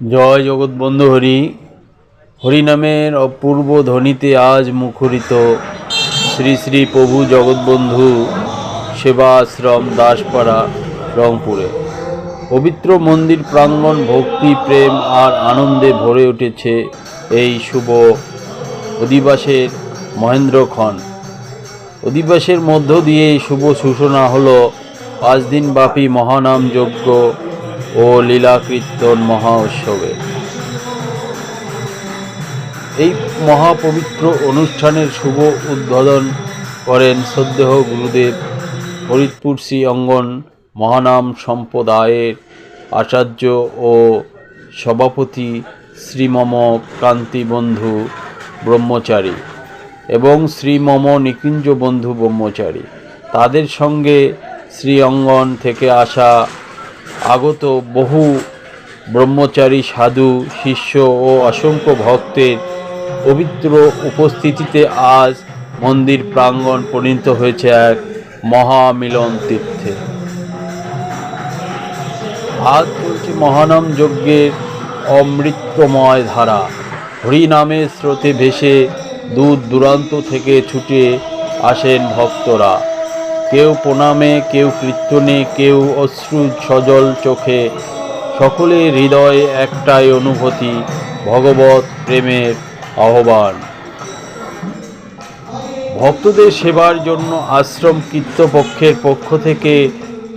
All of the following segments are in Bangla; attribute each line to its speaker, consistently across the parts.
Speaker 1: জয় জগৎবন্ধু হরি, হরিনামের অপূর্ব ধ্বনিতে আজ মুখরিত শ্রী শ্রী প্রভু জগৎবন্ধু সেবা আশ্রম দাসপাড়া রংপুরে। পবিত্র মন্দির প্রাঙ্গণ ভক্তি, প্রেম আর আনন্দে ভরে উঠেছে এই শুভ অধিবাসের মহেন্দ্রক্ষণ। অধিবাসের মধ্য দিয়ে শুভ সূচনা হলো পাঁচ দিনব্যাপী মহানাম যজ্ঞ ও লীলা কীর্তন মহা উৎসবে এই মহাপবিত্র অনুষ্ঠানের শুভ উদ্বোধন করেন শ্রদ্ধেয় গুরুদেব ফরিদপুর শ্রী অঙ্গন মহানাম সম্প্রদায়ের আচার্য ও সভাপতি শ্রীমম কান্তিবন্ধু ব্রহ্মচারী এবং শ্রীমম নিকুঞ্জ বন্ধু ব্রহ্মচারী। তাদের সঙ্গে শ্রী অঙ্গন থেকে আসা আগত বহু ব্রহ্মচারী, সাধু, শিষ্য ও অসংখ্য ভক্তের পবিত্র উপস্থিতিতে আজ মন্দির প্রাঙ্গণ পরিণত হয়েছে এক মহামিলন তীর্থে। আজ চলছে মহানাম যজ্ঞের অমৃতময় ধারা। হরিনামের স্রোতে ভেসে দূর দূরান্ত থেকে ছুটে আসেন ভক্তরা। কেউ প্রণামে, কেউ কীর্তনে, কেউ অশ্রু সজল চোখে। সকলে হৃদয় একটাই অনুভূতি ভগবত প্রেমের আহ্বান। ভক্তদের সেবার জন্য আশ্রম কৃত্যপক্ষের পক্ষ থেকে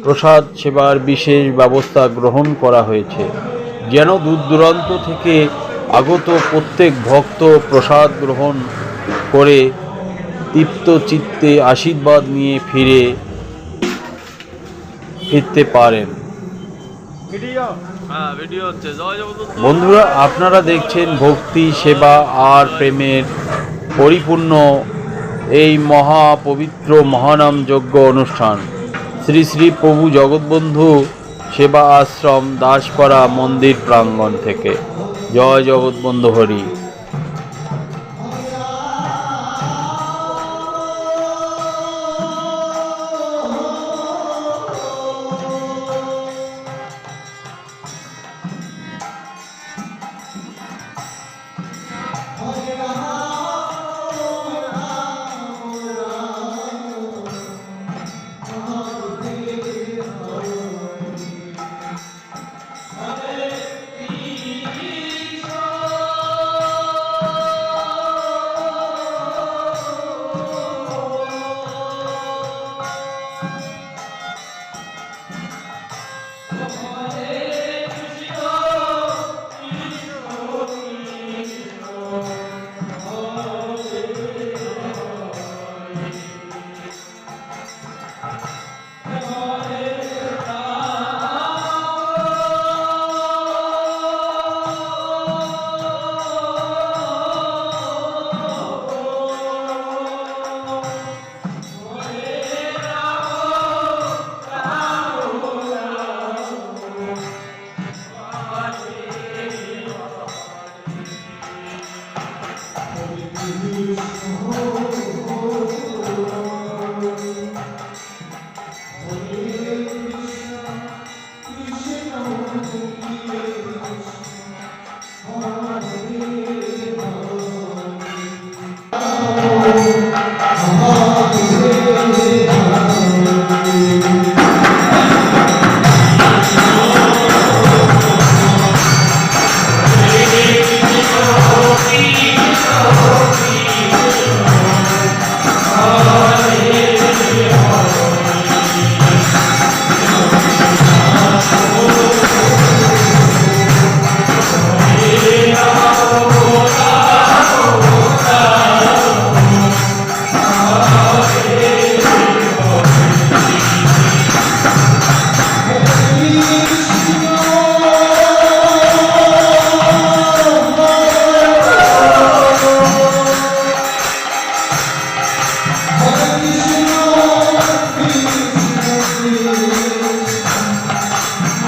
Speaker 1: প্রসাদ সেবার বিশেষ ব্যবস্থা গ্রহণ করা হয়েছে। যেন দূর দূরান্ত থেকে আগত প্রত্যেক ভক্ত প্রসাদ গ্রহণ করে তৃপ্ত চিত্তে আশীর্বাদ নিয়ে ফিরে ফিরতে পারেন। বন্ধুরা, আপনারা দেখছেন ভক্তি, সেবা আর প্রেমের পরিপূর্ণ এই মহা পবিত্র মহানাম যজ্ঞ অনুষ্ঠান। শ্রী শ্রী প্রভু জগৎবন্ধু সেবা আশ্রম দাসপাড়া মন্দির প্রাঙ্গণ থেকে। জয় জগৎবন্ধু হরি।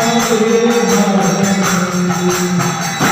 Speaker 1: Thank you.